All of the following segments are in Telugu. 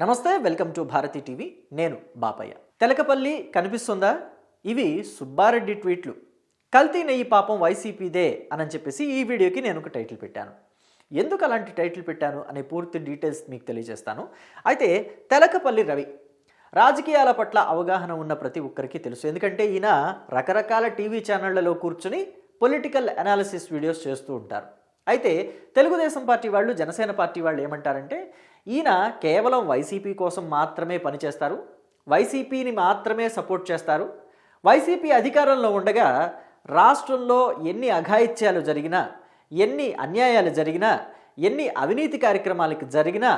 నమస్తే వెల్కమ్ టు భారతి టీవీ. నేను బాపయ్య. తెలకపల్లి కనిపిస్తుందా? ఇవి సుబ్బారెడ్డి ట్వీట్లు. కల్తీ నెయ్యి పాపం వైసీపీదే అని చెప్పేసి ఈ వీడియోకి నేను ఒక టైటిల్ పెట్టాను. ఎందుకు అలాంటి టైటిల్ పెట్టాను అనే పూర్తి డీటెయిల్స్ మీకు తెలియజేస్తాను. అయితే తెలకపల్లి రవి రాజకీయాల పట్ల అవగాహన ఉన్న ప్రతి ఒక్కరికి తెలుసు. ఎందుకంటే ఈయన రకరకాల టీవీ ఛానళ్ళలో కూర్చుని పొలిటికల్ అనాలిసిస్ వీడియోస్ చేస్తూ ఉంటారు. అయితే తెలుగుదేశం పార్టీ వాళ్ళు జనసేన పార్టీ వాళ్ళు ఏమంటారంటే ఈయన కేవలం వైసీపీ కోసం మాత్రమే పనిచేస్తారు వైసీపీని మాత్రమే సపోర్ట్ చేస్తారు. వైసీపీ అధికారంలో ఉండగా రాష్ట్రంలో ఎన్ని అఘాయిత్యాలు జరిగినా ఎన్ని అన్యాయాలు జరిగినా ఎన్ని అవినీతి కార్యక్రమాలకు జరిగినా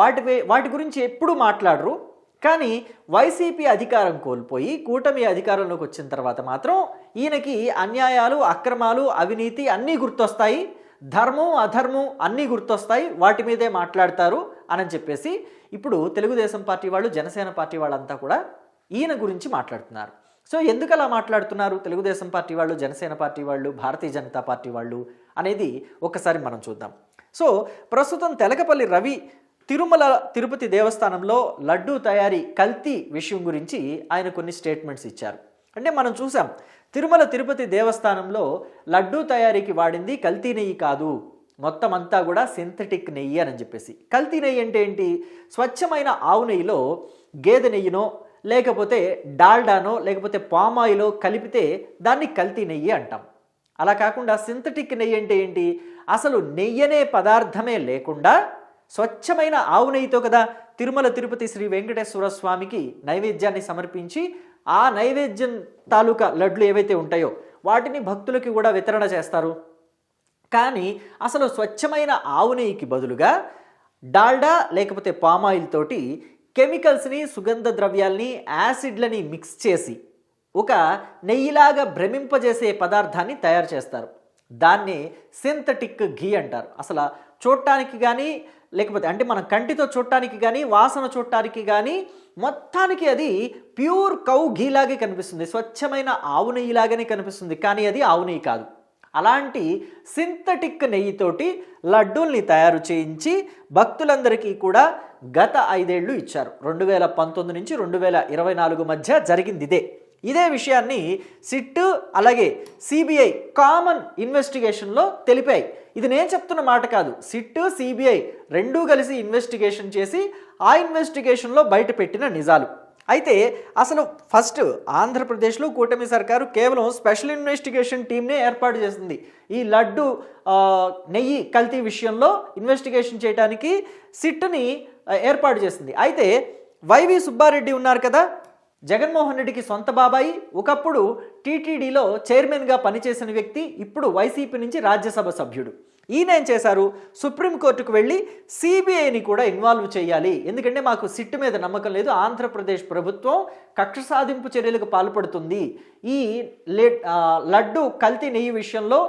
వాటి వాటి గురించి ఎప్పుడూ మాట్లాడరు. కానీ వైసీపీ అధికారం కోల్పోయి కూటమి అధికారంలోకి వచ్చిన తర్వాత మాత్రం ఈయనకి అన్యాయాలు అక్రమాలు అవినీతి అన్నీ గుర్తొస్తాయి. ధర్మం అధర్మం అన్నీ గుర్తొస్తాయి వాటి మీదే మాట్లాడతారు అని చెప్పేసి ఇప్పుడు తెలుగుదేశం పార్టీ వాళ్ళు జనసేన పార్టీ వాళ్ళంతా కూడా ఈయన గురించి మాట్లాడుతున్నారు. సో ఎందుకు అలా మాట్లాడుతున్నారు తెలుగుదేశం పార్టీ వాళ్ళు జనసేన పార్టీ వాళ్ళు భారతీయ జనతా పార్టీ వాళ్ళు అనేది ఒకసారి మనం చూద్దాం. సో ప్రస్తుతం తెలకపల్లి రవి తిరుమల తిరుపతి దేవస్థానంలో లడ్డూ తయారీ కల్తీ విషయం గురించి ఆయన కొన్ని స్టేట్మెంట్స్ ఇచ్చారు. అంటే మనం చూసాం తిరుమల తిరుపతి దేవస్థానంలో లడ్డూ తయారీకి వాడింది కల్తీ నెయ్యి కాదు. మొత్తం అంతా కూడా సింథటిక్ నెయ్యి అని చెప్పేసి. కల్తీ నెయ్యి అంటే ఏంటి? స్వచ్ఛమైన ఆవు నెయ్యిలో గేదె నెయ్యినో లేకపోతే డాల్డానో లేకపోతే పామాయిలో కలిపితే దాన్ని కల్తీ నెయ్యి అంటాం. అలా కాకుండా సింథటిక్ నెయ్యి అంటే ఏంటి? అసలు నెయ్యి అనే పదార్థమే లేకుండా స్వచ్ఛమైన ఆవు నెయ్యితో కదా తిరుమల తిరుపతి శ్రీ వెంకటేశ్వర స్వామికి నైవేద్యాన్ని సమర్పించి ఆ నైవేద్యం తాలూకా లడ్లు ఏవైతే ఉంటాయో వాటిని భక్తులకి కూడా వితరణ చేస్తారు. కానీ అసలు స్వచ్ఛమైన ఆవు నెయ్యికి బదులుగా డాల్డా లేకపోతే పామాయిల్ తోటి కెమికల్స్ని సుగంధ ద్రవ్యాల్ని యాసిడ్లని మిక్స్ చేసి ఒక నెయ్యిలాగా భ్రమింపజేసే పదార్థాన్ని తయారు చేస్తారు. దాన్ని సింథటిక్ ఘీ అంటారు. అసలు చూడటానికి కానీ లేకపోతే అంటే మనం కంటితో చూడటానికి కానీ వాసన చూడటానికి కానీ మొత్తానికి అది ప్యూర్ కౌ ఘీలాగే కనిపిస్తుంది. స్వచ్ఛమైన ఆవు నెయ్యిలాగానే కనిపిస్తుంది. కానీ అది ఆవు నెయ్యి కాదు. అలాంటి సింథటిక్ నెయ్యితోటి లడ్డూల్ని తయారు చేయించి భక్తులందరికీ కూడా గత ఐదేళ్ళు ఇచ్చారు. రెండు వేల పంతొమ్మిది నుంచి రెండు వేల ఇరవై నాలుగు మధ్య జరిగింది ఇదే. ఇదే విషయాన్ని సిట్ అలాగే సిబిఐ కామన్ ఇన్వెస్టిగేషన్లో తెలిపాయి. ఇది నేను చెప్తున్న మాట కాదు. సిట్ సిబిఐ రెండూ కలిసి ఇన్వెస్టిగేషన్ చేసి ఆ ఇన్వెస్టిగేషన్లో బయట పెట్టిన నిజాలు. అయితే అసలు ఫస్ట్ ఆంధ్రప్రదేశ్లో కూటమి సర్కారు కేవలం స్పెషల్ ఇన్వెస్టిగేషన్ టీమ్నే ఏర్పాటు చేసింది. ఈ లడ్డు నెయ్యి కల్తీ విషయంలో ఇన్వెస్టిగేషన్ చేయడానికి సిట్ని ఏర్పాటు చేసింది. అయితే వైవి సుబ్బారెడ్డి ఉన్నారు కదా జగన్మోహన్ రెడ్డికి సొంత బాబాయి ఒకప్పుడు టీటీడీలో చైర్మన్గా పనిచేసిన వ్యక్తి ఇప్పుడు వైసీపీ నుంచి రాజ్యసభ సభ్యుడు. ఈయన ఏం చేశారు? సుప్రీంకోర్టుకు వెళ్ళి సిబిఐని కూడా ఇన్వాల్వ్ చేయాలి. ఎందుకంటే మాకు సిట్టు మీద నమ్మకం లేదు. ఆంధ్రప్రదేశ్ ప్రభుత్వం కక్ష సాధింపు చర్యలకు పాల్పడుతుంది. ఈ లడ్డు కల్తీ నెయ్యి విషయంలో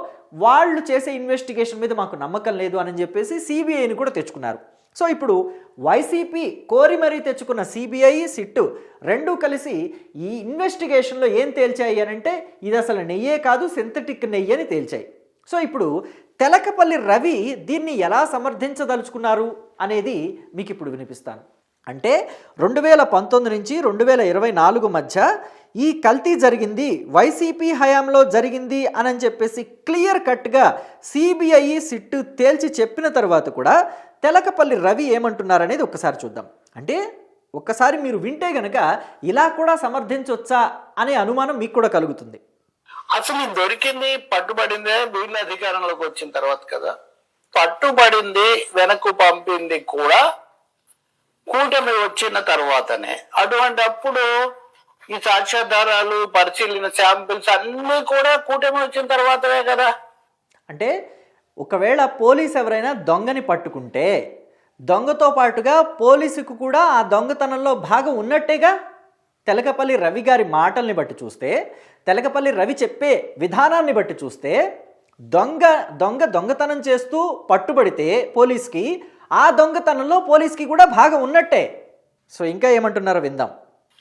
వాళ్ళు చేసే ఇన్వెస్టిగేషన్ మీద మాకు నమ్మకం లేదు అని చెప్పేసి సిబిఐని కూడా తెచ్చుకున్నారు. సో ఇప్పుడు వైసీపీ కోరి మరీ తెచ్చుకున్న సిబిఐ సిట్టు రెండూ కలిసి ఈ ఇన్వెస్టిగేషన్లో ఏం తేల్చాయి అని అంటే ఇది అసలు నెయ్యే కాదు సింథటిక్ నెయ్యి అని తేల్చాయి. సో ఇప్పుడు తెలకపల్లి రవి దీన్ని ఎలా సమర్థించదలుచుకున్నారు అనేది మీకు ఇప్పుడు వినిపిస్తాను. అంటే రెండు వేల పంతొమ్మిది నుంచి రెండు వేల ఇరవై నాలుగు మధ్య ఈ కల్తీ జరిగింది వైసీపీ హయాంలో జరిగింది అని చెప్పేసి క్లియర్ కట్గా సిబిఐ సిట్టు తేల్చి చెప్పిన తర్వాత కూడా తెలకపల్లి రవి ఏమంటున్నారనేది ఒక్కసారి చూద్దాం. అంటే ఒక్కసారి మీరు వింటే గనక ఇలా కూడా సమర్థించవచ్చా అనే అనుమానం మీకు కూడా కలుగుతుంది. అసలు దొరికింది పట్టుబడిందే వీళ్ళ అధికారంలోకి వచ్చిన తర్వాత కదా. పట్టుబడింది వెనక్కు పంపింది కూడా కూటమి వచ్చిన తర్వాతనే. అటువంటి అప్పుడు ఈ సాక్ష్యాధారాలు పరిశీలన శాంపిల్స్ అన్ని కూడా కూటమి వచ్చిన తర్వాతనే కదా. అంటే ఒకవేళ పోలీస్ ఎవరైనా దొంగని పట్టుకుంటే దొంగతో పాటుగా పోలీసుకు కూడా ఆ దొంగతనంలో భాగం ఉన్నట్టేగా? తెలకపల్లి రవి గారి మాటల్ని బట్టి చూస్తే తెలకపల్లి రవి చెప్పే విధానాన్ని బట్టి చూస్తే దొంగ దొంగ దొంగతనం చేస్తూ పట్టుబడితే పోలీస్కి ఆ దొంగతనంలో పోలీస్కి కూడా భాగం ఉన్నట్టే. సో ఇంకా ఏమంటున్నారో విందాం.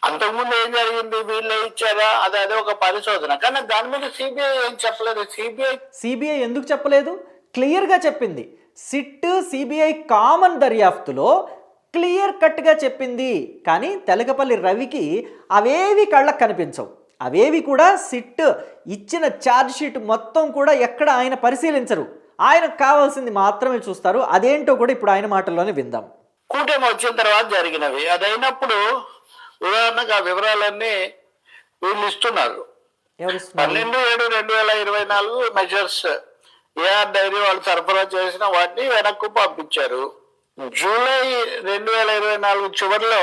అంతకుముందు ఏం జరిగింది? వీళ్ళే ఇచ్చారా? అది అదే ఒక పరిశోధన. కానీ దాని మీద సిబిఐ ఏం చెప్పలేదు? సిబిఐ సిబిఐ ఎందుకు చెప్పలేదు? క్లియర్గా చెప్పింది. సిట్ సిబిఐ కామన్ దర్యాప్తులో క్లియర్ కట్గా చెప్పింది. కానీ తెలకపల్లి రవికి అవేవి కళ్ళకు కనిపించవు. అవేవి కూడా సిట్ ఇచ్చిన ఛార్జ్ షీట్ మొత్తం కూడా ఎక్కడ ఆయన పరిశీలించరు. ఆయనకు కావాల్సింది మాత్రమే చూస్తారు. అదేంటో కూడా ఇప్పుడు ఆయన మాటల్లోనే విందాం. కూటమి వచ్చిన తర్వాత జరిగినవి. అదైనప్పుడు ఉదాహరణకు ఆ వివరాలన్నీ వీళ్ళు ఇస్తున్నారు? పన్నెండు ఏడు రెండు వేల ఇరవై నాలుగు మెజర్స్ ఏఆర్ డైరీ వాళ్ళు సరఫరా చేసిన వాటిని వెనక్కు పంపించారు. జూలై రెండు వేల ఇరవై నాలుగు చివరిలో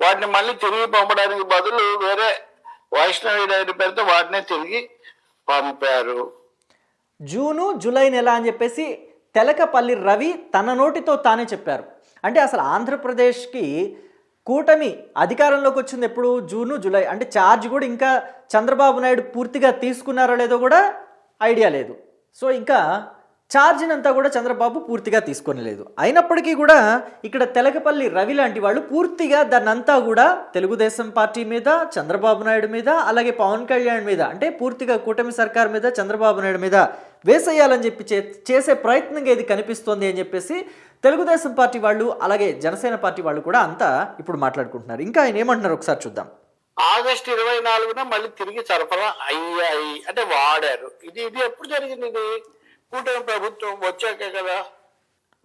వాటిని మళ్ళీ తిరిగి పంపడానికి బదులు వేరే వైష్ణవి డైరీ పేరుతో వాటిని తిరిగి పంపారు. జూను జూలై నెల అని చెప్పేసి తెలకపల్లి రవి తన నోటితో తానే చెప్పారు. అంటే అసలు ఆంధ్రప్రదేశ్కి కూటమి అధికారంలోకి వచ్చింది ఎప్పుడు? June July. అంటే ఛార్జ్ కూడా ఇంకా చంద్రబాబు నాయుడు పూర్తిగా తీసుకున్నారో లేదో కూడా ఐడియా లేదు. సో ఇంకా ఛార్జిని అంతా కూడా చంద్రబాబు పూర్తిగా తీసుకోనలేదు. అయినప్పటికీ కూడా ఇక్కడ తెలకపల్లి రవి లాంటి వాళ్ళు పూర్తిగా దాన్నంతా కూడా తెలుగుదేశం పార్టీ మీద చంద్రబాబు నాయుడు మీద అలాగే పవన్ కళ్యాణ్ మీద అంటే పూర్తిగా కూటమి సర్కార్ మీద చంద్రబాబు నాయుడు మీద వేసేయాలని చెప్పి చే చేసే ప్రయత్నంగా ఇది కనిపిస్తోంది అని చెప్పేసి తెలుగుదేశం పార్టీ వాళ్ళు అలాగే జనసేన పార్టీ వాళ్ళు కూడా అంతా ఇప్పుడు మాట్లాడుకుంటున్నారు. ఇంకా ఆయన ఏమంటున్నారు ఒకసారి చూద్దాం. ఆగస్టు ఇరవై నాలుగున మళ్ళీ తిరిగి సరఫరా అయ్యాయి. అంటే వాడారు. ఇది ఇది ఎప్పుడు జరిగింది ఇది? కూటమి ప్రభుత్వం వచ్చాకే కదా.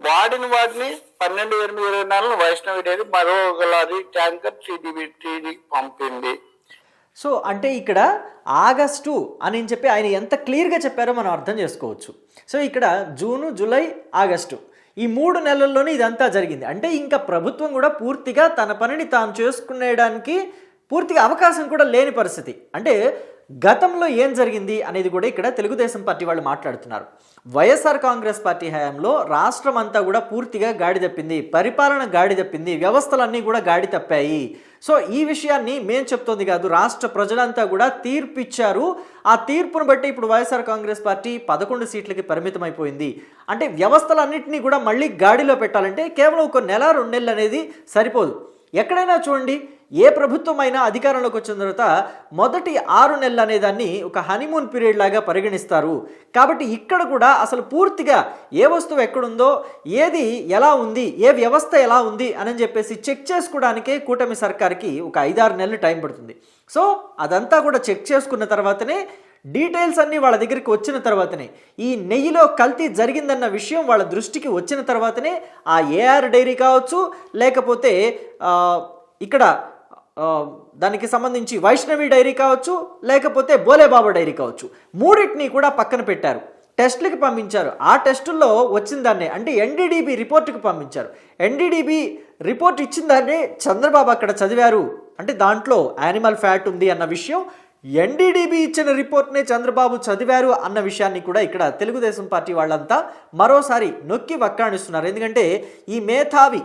వాడిన వాటిని పన్నెండు ఎనిమిది ఇరవై నాలుగు వైష్ణవి డైరీ మరో లారీ ట్యాంకర్ టీడీబీ టీడీ పంపింది. సో అంటే ఇక్కడ ఆగస్టు అని చెప్పి ఆయన ఎంత క్లియర్గా చెప్పారో మనం అర్థం చేసుకోవచ్చు. సో ఇక్కడ జూను జూలై ఆగస్టు. ఈ మూడు నెలల్లోనే ఇదంతా జరిగింది. అంటే ఇంకా ప్రభుత్వం కూడా పూర్తిగా తన పనిని తాను చేసుకునేయడానికి పూర్తిగా అవకాశం కూడా లేని పరిస్థితి. అంటే గతంలో ఏం జరిగింది అనేది కూడా ఇక్కడ తెలుగుదేశం పార్టీ వాళ్ళు మాట్లాడుతున్నారు. వైఎస్ఆర్ కాంగ్రెస్ పార్టీ హయాంలో రాష్ట్రం అంతా కూడా పూర్తిగా గాడి తప్పింది. పరిపాలన గాడి తప్పింది. వ్యవస్థలన్నీ కూడా గాడి తప్పాయి. సో ఈ విషయాన్ని మేం చెప్తోంది కాదు రాష్ట్ర ప్రజలంతా కూడా తీర్పు ఇచ్చారు ఆ తీర్పును బట్టి ఇప్పుడు వైఎస్ఆర్ కాంగ్రెస్ పార్టీ పదకొండు సీట్లకి పరిమితం అయిపోయింది అంటే వ్యవస్థలన్నింటినీ కూడా మళ్ళీ గాడిలో పెట్టాలంటే కేవలం ఒక నెల రెండు నెలలు అనేది సరిపోదు. ఎక్కడైనా చూడండి ఏ ప్రభుత్వం అయినా అధికారంలోకి వచ్చిన తర్వాత మొదటి ఆరు నెలలు అనే దాన్ని ఒక హనీమూన్ పీరియడ్ లాగా పరిగణిస్తారు. కాబట్టి ఇక్కడ కూడా అసలు పూర్తిగా ఏ వస్తువు ఎక్కడుందో ఏది ఎలా ఉంది ఏ వ్యవస్థ ఎలా ఉంది అని చెప్పేసి చెక్ చేసుకోవడానికే కూటమి సర్కార్కి ఒక ఐదారు నెలలు టైం పడుతుంది. సో అదంతా కూడా చెక్ చేసుకున్న తర్వాతనే డీటెయిల్స్ అన్నీ వాళ్ళ దగ్గరికి వచ్చిన తర్వాతనే ఈ నెయ్యిలో కల్తీ జరిగిందన్న విషయం వాళ్ళ దృష్టికి వచ్చిన తర్వాతనే ఆ ఏఆర్ డైరీ కావచ్చు లేకపోతే ఇక్కడ దానికి సంబంధించి వైష్ణవి డైరీ కావచ్చు లేకపోతే బోలేబాబా డైరీ కావచ్చు. మూడింటిని కూడా పక్కన పెట్టారు. టెస్టులకి పంపించారు. ఆ టెస్టుల్లో వచ్చిన దాన్నే అంటే ఎన్డీడీబీ రిపోర్ట్కి పంపించారు. ఎన్డీడీబీ రిపోర్ట్ ఇచ్చిన దాన్ని చంద్రబాబు అక్కడ చదివారు. అంటే దాంట్లో యానిమల్ ఫ్యాట్ ఉంది అన్న విషయం ఎన్డీడీబీ ఇచ్చిన రిపోర్ట్నే చంద్రబాబు చదివారు అన్న విషయాన్ని కూడా ఇక్కడ తెలుగుదేశం పార్టీ వాళ్ళంతా మరోసారి నొక్కి వక్కాణిస్తున్నారు ఎందుకంటే ఈ మేధావి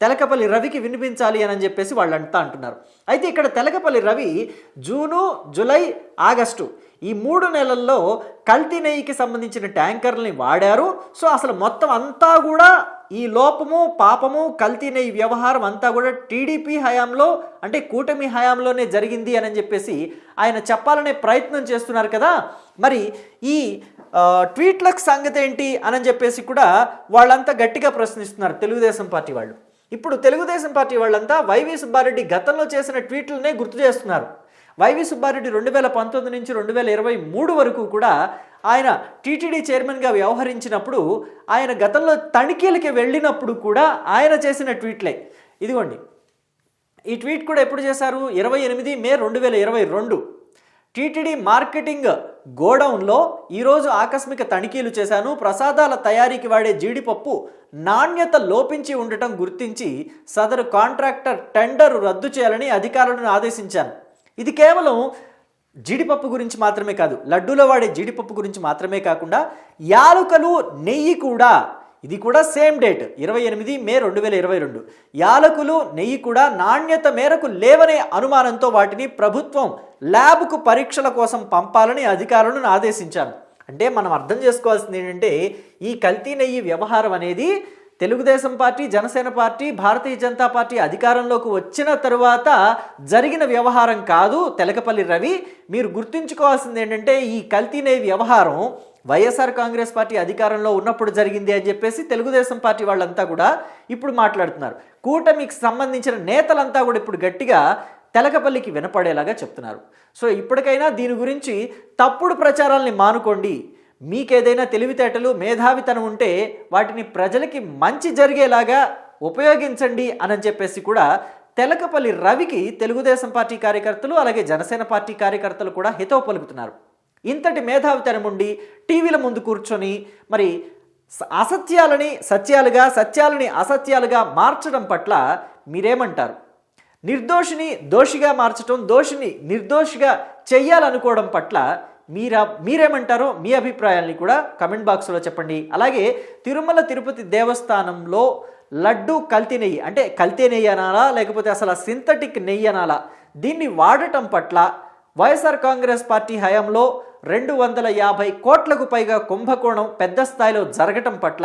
తెలకపల్లి రవికి వినిపించాలి అని చెప్పేసి వాళ్ళంతా అంటున్నారు. అయితే ఇక్కడ Telakapalli Ravi June July August ఈ మూడు నెలల్లో కల్తీ నెయ్యికి సంబంధించిన ట్యాంకర్లని వాడారు. సో అసలు మొత్తం అంతా కూడా ఈ లోపము పాపము కల్తీ నెయ్యి వ్యవహారం అంతా కూడా టీడీపీ హయాంలో అంటే కూటమి హయాంలోనే జరిగింది అని చెప్పేసి ఆయన చెప్పాలనే ప్రయత్నం చేస్తున్నారు కదా. మరి ఈ ట్వీట్లకు సంగతి ఏంటి అని చెప్పేసి కూడా వాళ్ళంతా గట్టిగా ప్రశ్నిస్తున్నారు తెలుగుదేశం పార్టీ వాళ్ళు. ఇప్పుడు తెలుగుదేశం పార్టీ వాళ్ళంతా వైవి సుబ్బారెడ్డి గతంలో చేసిన ట్వీట్లనే గుర్తు చేస్తున్నారు. వైవి సుబ్బారెడ్డి రెండు వేల పంతొమ్మిది నుంచి రెండు వేల ఇరవై మూడు వరకు కూడా ఆయన టీటీడీ చైర్మన్గా వ్యవహరించినప్పుడు ఆయన గతంలో తనిఖీలకి వెళ్ళినప్పుడు కూడా ఆయన చేసిన ట్వీట్లే. ఇదిగోండి. ఈ ట్వీట్ కూడా ఎప్పుడు చేశారు? ఇరవై ఎనిమిది మే రెండు వేల ఇరవై రెండు. టీటీడీ మార్కెటింగ్ గోడౌన్లో ఈరోజు ఆకస్మిక తనిఖీలు చేశాను. ప్రసాదాల తయారీకి వాడే జీడిపప్పు నాణ్యత లోపించి ఉండటం గుర్తించి సదరు కాంట్రాక్టర్ టెండర్ రద్దు చేయాలని అధికారులను ఆదేశించాను. ఇది కేవలం జీడిపప్పు గురించి మాత్రమే కాదు లడ్డూలో వాడే జీడిపప్పు గురించి మాత్రమే కాకుండా యాలుకలు నెయ్యి కూడా ఇది కూడా సేమ్ డేట్ ఇరవై ఎనిమిది మే రెండు వేల ఇరవై రెండు. యాలకులు నెయ్యి కూడా నాణ్యత మేరకు లేవనే అనుమానంతో వాటిని ప్రభుత్వం ల్యాబ్కు పరీక్షల కోసం పంపాలని అధికారులను ఆదేశించాను అంటే మనం అర్థం చేసుకోవాల్సింది ఏంటంటే ఈ కల్తీ నెయ్యి వ్యవహారం అనేది Telugu Desam party Jana Sena party Bharatiya Janata party అధికారంలోకి వచ్చిన తరువాత జరిగిన వ్యవహారం కాదు. తెలకపల్లి రవి మీరు గుర్తుంచుకోవాల్సింది ఏంటంటే ఈ కల్తీ నెయ్యి వ్యవహారం వైఎస్ఆర్ కాంగ్రెస్ పార్టీ అధికారంలో ఉన్నప్పుడు జరిగింది అని చెప్పేసి తెలుగుదేశం పార్టీ వాళ్ళంతా కూడా ఇప్పుడు మాట్లాడుతున్నారు. కూటమికి సంబంధించిన నేతలంతా కూడా ఇప్పుడు గట్టిగా తెలకపల్లికి వినపడేలాగా చెప్తున్నారు. సో ఇప్పటికైనా దీని గురించి తప్పుడు ప్రచారాల్ని మానుకోండి. మీకేదైనా తెలివితేటలు మేధావితనం ఉంటే వాటిని ప్రజలకి మంచి జరిగేలాగా ఉపయోగించండి అని చెప్పేసి కూడా తెలకపల్లి రవికి తెలుగుదేశం పార్టీ కార్యకర్తలు అలాగే జనసేన పార్టీ కార్యకర్తలు కూడా హితవు పలుకుతున్నారు. ఇంతటి మేధావితనం ఉండి టీవీల ముందు కూర్చొని మరి స- అసత్యాలని సత్యాలుగా సత్యాలని అసత్యాలుగా మార్చడం పట్ల మీరేమంటారు? నిర్దోషిని దోషిగా మార్చడం దోషిని నిర్దోషిగా చెయ్యాలనుకోవడం పట్ల మీరా మీరేమంటారో మీ అభిప్రాయాల్ని కూడా కమెంట్ బాక్స్లో చెప్పండి. అలాగే తిరుమల తిరుపతి దేవస్థానంలో లడ్డు కల్తీ నెయ్యి అంటే కల్తీ నెయ్యి అనాలా లేకపోతే అసలు సింథటిక్ నెయ్యి అనాలా దీన్ని వాడటం పట్ల వైఎస్ఆర్ కాంగ్రెస్ పార్టీ హయాంలో రెండు వందల యాభై కోట్లకు పైగా కుంభకోణం పెద్ద స్థాయిలో జరగటం పట్ల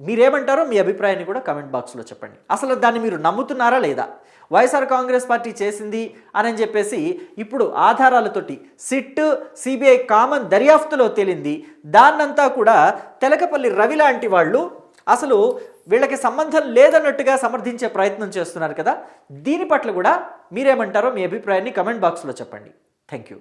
మీరేమంటారో మీ అభిప్రాయాన్ని కూడా కమెంట్ బాక్స్లో చెప్పండి. అసలు దాన్ని మీరు నమ్ముతున్నారా లేదా? వైఎస్ఆర్ కాంగ్రెస్ పార్టీ చేసింది అని చెప్పేసి ఇప్పుడు ఆధారాలతోటి సిట్ సిబిఐ కామన్ దర్యాప్తులో తేలింది. దాన్నంతా కూడా తెలకపల్లి రవి లాంటి వాళ్ళు అసలు వీళ్ళకి సంబంధం లేదన్నట్టుగా సమర్థించే ప్రయత్నం చేస్తున్నారు కదా? దీని పట్ల కూడా మీరేమంటారో మీ అభిప్రాయాన్ని కమెంట్ బాక్స్లో చెప్పండి. Thank you.